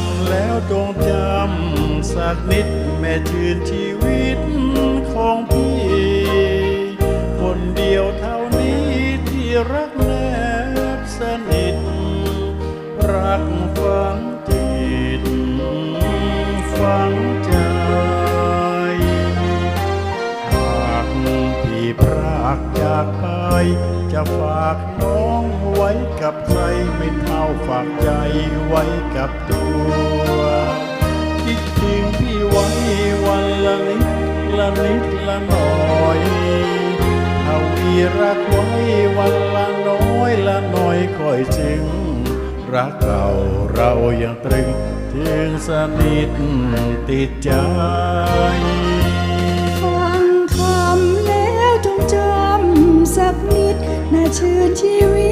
ำแล้วจงจำสักนิดแม่ชื่นชีวิตของพี่ คนเดียวเท่านี้ที่รักแนบสนิท รักฝังจิตฝังใจหากพี่พรากจากไป จะฝากน้องไว้กับใครไม่เท่า ฝากใจไว้กับตัวคิดถึงพี่ไว้วันละนิดละนิดละหน่อยเอาวีรักไว้วันละน้อยละน้อยคอยจึง รักเก่าเรายังตรึงถึงสนิทติดใจฟังคำแล้วจงจำสักนิดน่าชื่นชีวิต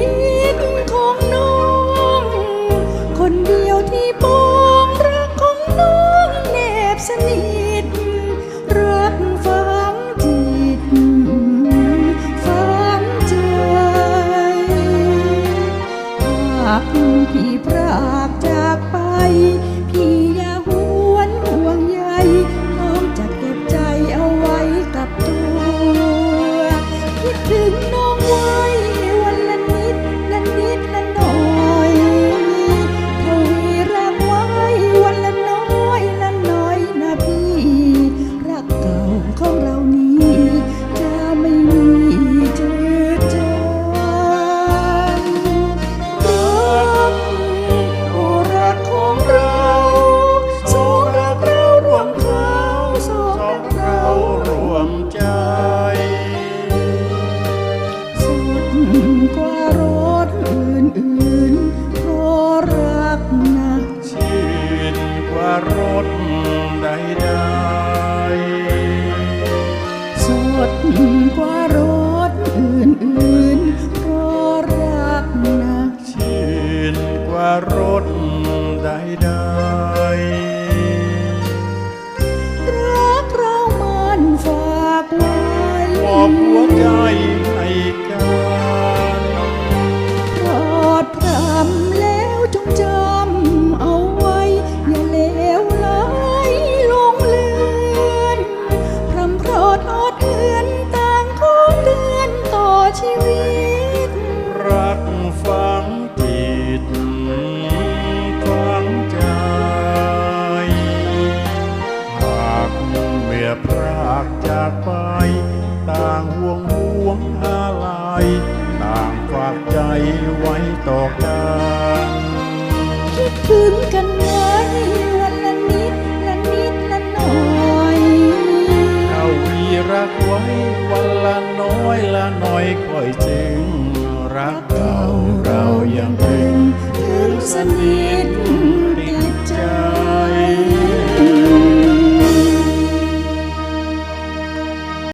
ากพี่พรากจากไป ว่ารถใดรักเรามันฝากไว้ขอบหัวใจ จากไป ต่างห่วงห่วงอะไรต่างฝากใจไว้ต่อกันคิดถึงกันไว้วันละนิดละนิดละหน่อยเอาวีรักไว้วันละน้อยละน้อยคอยจึงรักเก่าเรายังถึงถึงสนิท